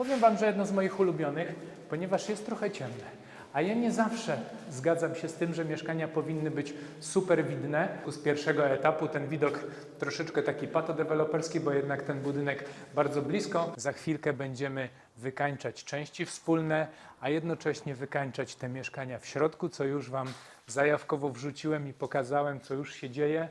Powiem Wam, że jedno z moich ulubionych, ponieważ jest trochę ciemne. A ja nie zawsze zgadzam się z tym, że mieszkania powinny być super widne. Z pierwszego etapu ten widok troszeczkę taki patodeweloperski, bo jednak ten budynek bardzo blisko. Za chwilkę będziemy wykańczać części wspólne, a jednocześnie wykańczać te mieszkania w środku, co już Wam zajawkowo wrzuciłem i pokazałem, co już się dzieje.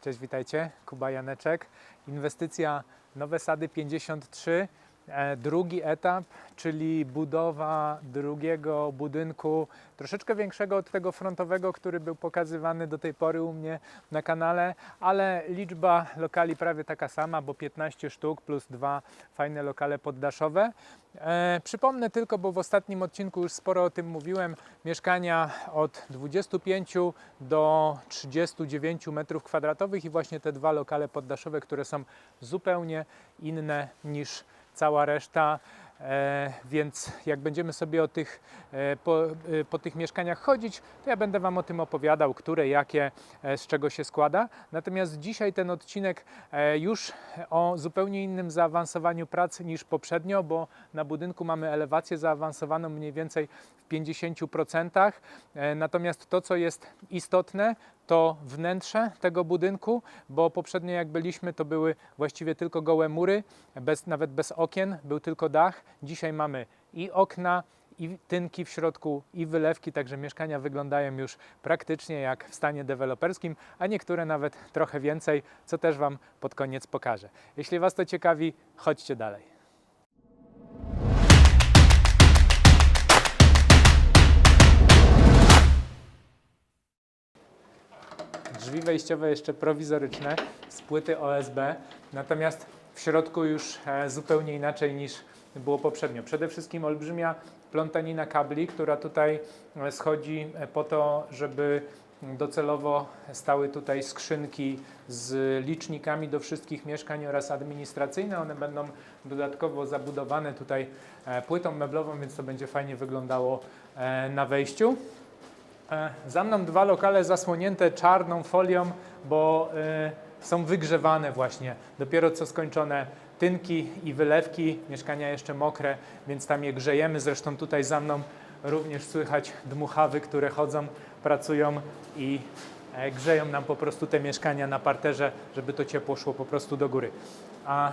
Cześć, witajcie. Kuba Janeczek. Inwestycja Nowe Sady 53. E, Drugi etap, czyli budowa drugiego budynku, troszeczkę większego od tego frontowego, który był pokazywany do tej pory u mnie na kanale, ale liczba lokali prawie taka sama, bo 15 sztuk plus dwa fajne lokale poddaszowe. E, przypomnę tylko, bo w ostatnim odcinku już sporo o tym mówiłem, mieszkania od 25 do 39 metrów kwadratowych i właśnie te dwa lokale poddaszowe, które są zupełnie inne niż cała reszta. E, więc jak będziemy sobie o tych, e, po, e, po tych mieszkaniach chodzić, to ja będę Wam o tym opowiadał, które, jakie, e, z czego się składa. Natomiast dzisiaj ten odcinek e, już o zupełnie innym zaawansowaniu pracy niż poprzednio, bo na budynku mamy elewację zaawansowaną mniej więcej w 50%. E, Natomiast to, co jest istotne, to wnętrze tego budynku, bo poprzednio jak byliśmy, to były właściwie tylko gołe mury, bez, nawet bez okien, był tylko dach. Dzisiaj mamy i okna, i tynki w środku, i wylewki, także mieszkania wyglądają już praktycznie jak w stanie deweloperskim, a niektóre nawet trochę więcej, co też Wam pod koniec pokażę. Jeśli Was to ciekawi, chodźcie dalej. Drzwi wejściowe jeszcze prowizoryczne z płyty OSB, natomiast w środku już e, zupełnie inaczej niż było poprzednio. Przede wszystkim olbrzymia plątanina kabli, która tutaj e, schodzi e, po to, żeby docelowo stały tutaj skrzynki z licznikami do wszystkich mieszkań oraz administracyjne. One będą dodatkowo zabudowane tutaj płytą meblową, więc to będzie fajnie wyglądało na wejściu. E, Za mną dwa lokale zasłonięte czarną folią, bo e, są wygrzewane właśnie. Dopiero co skończone tynki i wylewki, mieszkania jeszcze mokre, więc tam je grzejemy. Zresztą tutaj za mną również słychać dmuchawy, które chodzą, pracują i e, grzeją nam po prostu te mieszkania na parterze, żeby to ciepło szło po prostu do góry. A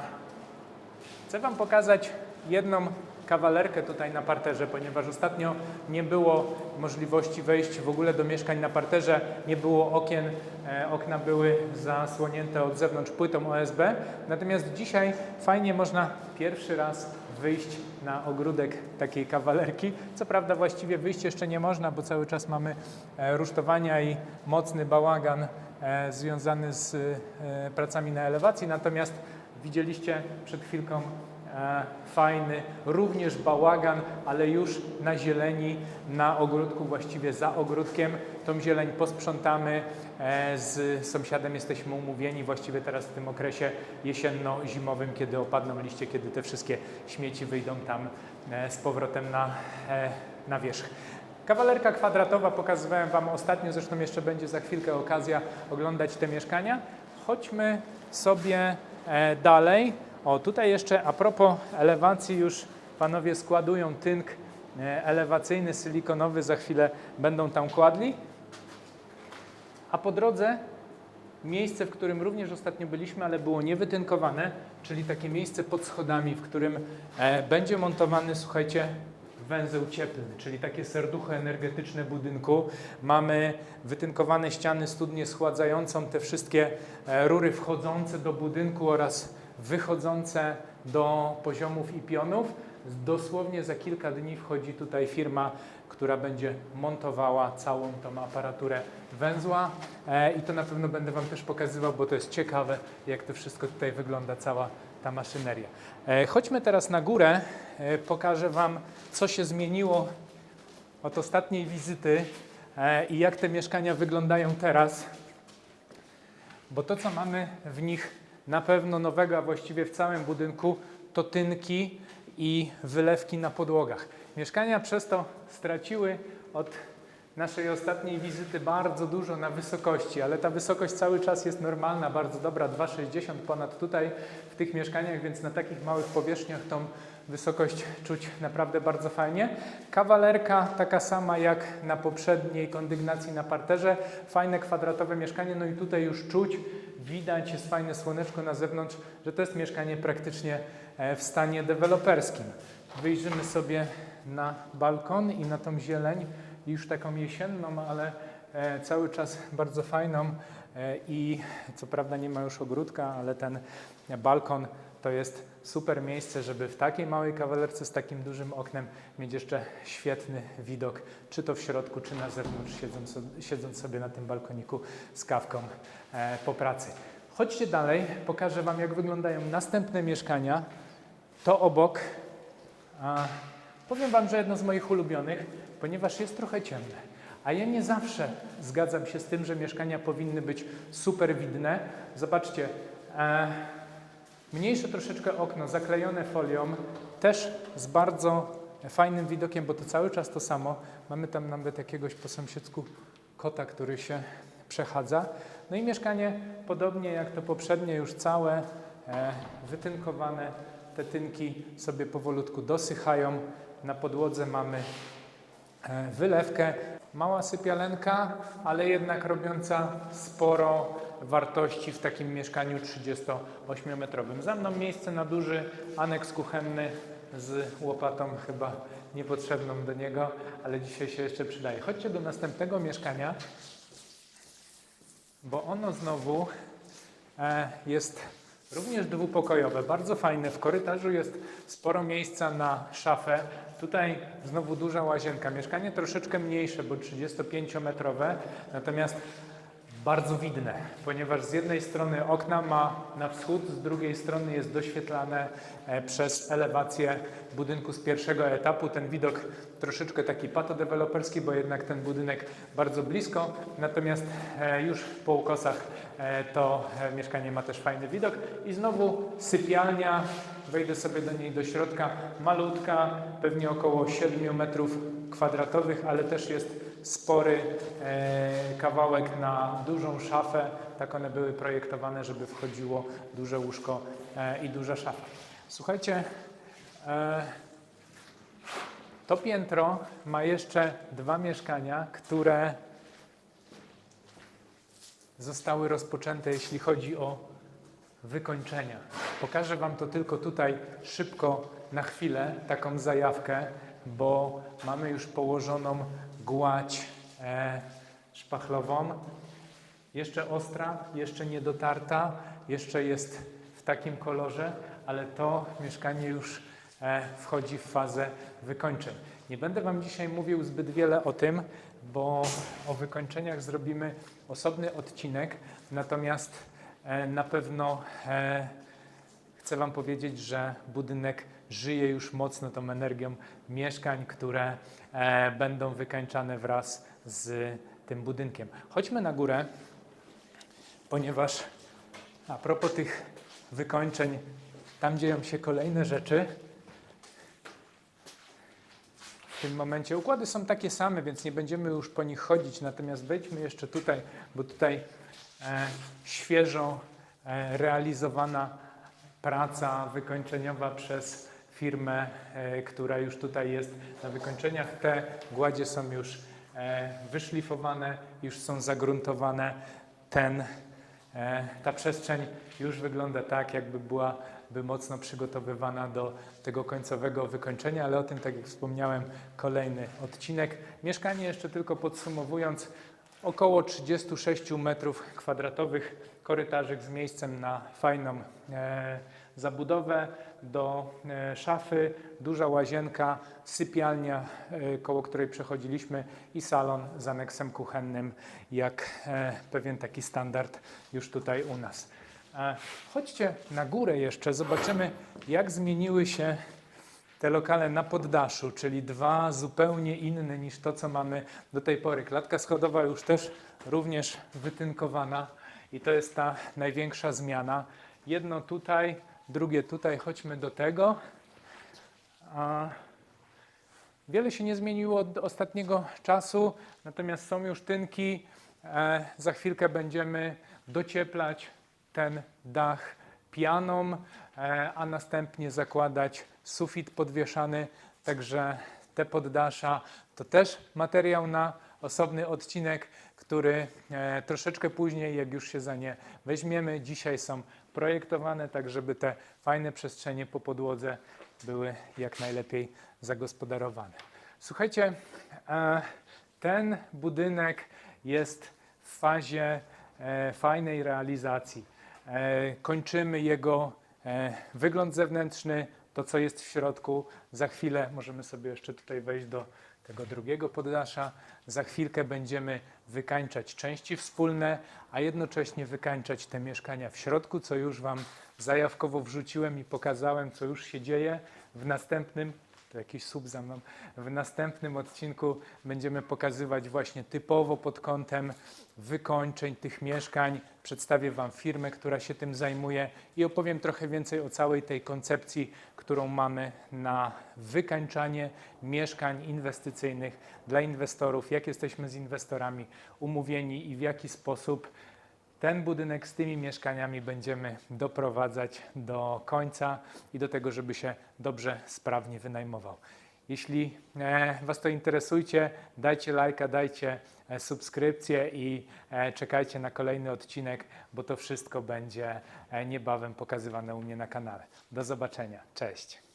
Chcę Wam pokazać jedną kawalerkę tutaj na parterze, ponieważ ostatnio nie było możliwości wejść w ogóle do mieszkań na parterze, nie było okien, e, okna były zasłonięte od zewnątrz płytą OSB. Natomiast dzisiaj fajnie można pierwszy raz wyjść na ogródek takiej kawalerki. Co prawda właściwie wyjść jeszcze nie można, bo cały czas mamy e, rusztowania i mocny bałagan e, związany z pracami na elewacji. Natomiast Widzieliście przed chwilką fajny, również bałagan, ale już na zieleni, na ogródku, właściwie za ogródkiem. Tą zieleń posprzątamy. E, z sąsiadem jesteśmy umówieni właściwie teraz w tym okresie jesienno-zimowym, kiedy opadną liście, kiedy te wszystkie śmieci wyjdą tam e, z powrotem na, e, na wierzch. Kawalerka kwadratowa pokazywałem Wam ostatnio, zresztą jeszcze będzie za chwilkę okazja oglądać te mieszkania. Chodźmy sobie e, dalej. O, tutaj jeszcze a propos elewacji już panowie składują tynk e, elewacyjny, silikonowy, za chwilę będą tam kładli. A po drodze miejsce, w którym również ostatnio byliśmy, ale było niewytynkowane, czyli takie miejsce pod schodami, w którym e, będzie montowany, słuchajcie, węzeł cieplny, czyli takie serducho energetyczne budynku. Mamy wytynkowane ściany, studnię schładzającą, te wszystkie e, rury wchodzące do budynku oraz wychodzące do poziomów i pionów. Dosłownie za kilka dni wchodzi tutaj firma, która będzie montowała całą tą aparaturę węzła e, i to na pewno będę Wam też pokazywał, bo to jest ciekawe, jak to wszystko tutaj wygląda, cała ta maszyneria. E, Chodźmy teraz na górę, e, pokażę Wam, co się zmieniło od ostatniej wizyty i jak te mieszkania wyglądają teraz, bo to, co mamy w nich na pewno nowego, a właściwie w całym budynku, to tynki i wylewki na podłogach. Mieszkania przez to straciły od naszej ostatniej wizyty bardzo dużo na wysokości, ale ta wysokość cały czas jest normalna, bardzo dobra, 2,60 ponad tutaj w tych mieszkaniach, więc na takich małych powierzchniach tą wysokość czuć naprawdę bardzo fajnie. Kawalerka taka sama jak na poprzedniej kondygnacji na parterze. Fajne kwadratowe mieszkanie, no i tutaj już czuć, widać, jest fajne słoneczko na zewnątrz, że to jest mieszkanie praktycznie e, w stanie deweloperskim. Wyjrzymy sobie na balkon i na tą zieleń, już taką jesienną, ale e, cały czas bardzo fajną e, i co prawda nie ma już ogródka, ale ten balkon to jest super miejsce, żeby w takiej małej kawalerce z takim dużym oknem mieć jeszcze świetny widok, czy to w środku, czy na zewnątrz, siedząc, siedząc sobie na tym balkoniku z kawką e, po pracy. Chodźcie dalej, pokażę Wam, jak wyglądają następne mieszkania. To obok. A, powiem Wam, że jedno z moich ulubionych, ponieważ jest trochę ciemne. A ja nie zawsze zgadzam się z tym, że mieszkania powinny być super widne. Zobaczcie, e, mniejsze troszeczkę okno, zaklejone folią, też z bardzo fajnym widokiem, bo to cały czas to samo. Mamy tam nawet jakiegoś po sąsiedzku kota, który się przechadza. No i mieszkanie, podobnie jak to poprzednie, już całe e, wytynkowane. Te tynki sobie powolutku dosychają. Na podłodze mamy e, wylewkę. Mała sypialenka, ale jednak robiąca sporo wartości w takim mieszkaniu 38-metrowym. Za mną miejsce na duży aneks kuchenny z łopatą chyba niepotrzebną do niego, ale dzisiaj się jeszcze przydaje. Chodźcie do następnego mieszkania, bo ono znowu e, jest również dwupokojowe, bardzo fajne. W korytarzu jest sporo miejsca na szafę. Tutaj znowu duża łazienka. Mieszkanie troszeczkę mniejsze, bo 35-metrowe, natomiast bardzo widne, ponieważ z jednej strony okna ma na wschód, z drugiej strony jest doświetlane e, przez elewację budynku z pierwszego etapu. Ten widok troszeczkę taki patodeweloperski, bo jednak ten budynek bardzo blisko, natomiast e, już po ukosach e, to mieszkanie ma też fajny widok. I znowu sypialnia, wejdę sobie do niej do środka, malutka, pewnie około 7 metrów kwadratowych, ale też jest spory e, kawałek na dużą szafę. Tak one były projektowane, żeby wchodziło duże łóżko e, i duża szafa. Słuchajcie, e, to piętro ma jeszcze dwa mieszkania, które zostały rozpoczęte, jeśli chodzi o wykończenia. Pokażę Wam to tylko tutaj szybko na chwilę, taką zajawkę, bo mamy już położoną gładź e, szpachlową. Jeszcze ostra, jeszcze niedotarta, jeszcze jest w takim kolorze, ale to mieszkanie już e, wchodzi w fazę wykończeń. Nie będę Wam dzisiaj mówił zbyt wiele o tym, bo o wykończeniach zrobimy osobny odcinek, natomiast e, na pewno e, chcę Wam powiedzieć, że budynek żyje już mocno tą energią mieszkań, które e, będą wykańczane wraz z tym budynkiem. Chodźmy na górę, ponieważ a propos tych wykończeń, tam dzieją się kolejne rzeczy. W tym momencie układy są takie same, więc nie będziemy już po nich chodzić, natomiast wejdźmy jeszcze tutaj, bo tutaj e, świeżo e, realizowana praca wykończeniowa przez firmę, e, która już tutaj jest na wykończeniach. Te gładzie są już e, wyszlifowane, już są zagruntowane. Ten, e, ta przestrzeń już wygląda tak, jakby była by mocno przygotowywana do tego końcowego wykończenia, ale o tym, tak jak wspomniałem, kolejny odcinek. Mieszkanie jeszcze tylko podsumowując, około 36 metrów kwadratowych, korytarzyk z miejscem na fajną e, zabudowę, do e, szafy, duża łazienka, sypialnia, e, koło której przechodziliśmy i salon z aneksem kuchennym, jak e, pewien taki standard już tutaj u nas. Chodźcie na górę jeszcze, zobaczymy jak zmieniły się te lokale na poddaszu, czyli dwa zupełnie inne niż to, co mamy do tej pory. Klatka schodowa już też również wytynkowana i to jest ta największa zmiana. Jedno tutaj, drugie tutaj, chodźmy do tego. A wiele się nie zmieniło od ostatniego czasu, natomiast są już tynki. E, za chwilkę będziemy docieplać ten dach pianą, e, a następnie zakładać sufit podwieszany, także te poddasza to też materiał na osobny odcinek, który e, troszeczkę później, jak już się za nie weźmiemy, dzisiaj są projektowane tak, żeby te fajne przestrzenie po podłodze były jak najlepiej zagospodarowane. Słuchajcie, e, ten budynek jest w fazie e, fajnej realizacji. E, kończymy jego wygląd zewnętrzny, to co jest w środku. Za chwilę możemy sobie jeszcze tutaj wejść do tego drugiego poddasza. Za chwilkę będziemy wykańczać części wspólne, a jednocześnie wykańczać te mieszkania w środku, co już Wam zajawkowo wrzuciłem i pokazałem, co już się dzieje. W następnym, jakiś sub za mną, w następnym odcinku będziemy pokazywać właśnie typowo pod kątem wykończeń tych mieszkań. Przedstawię Wam firmę, która się tym zajmuje i opowiem trochę więcej o całej tej koncepcji, którą mamy na wykańczanie mieszkań inwestycyjnych dla inwestorów, jak jesteśmy z inwestorami umówieni i w jaki sposób ten budynek z tymi mieszkaniami będziemy doprowadzać do końca i do tego, żeby się dobrze, sprawnie wynajmował. Jeśli e, Was to interesuje, dajcie lajka, dajcie e, subskrypcję i e, czekajcie na kolejny odcinek, bo to wszystko będzie niebawem pokazywane u mnie na kanale. Do zobaczenia. Cześć.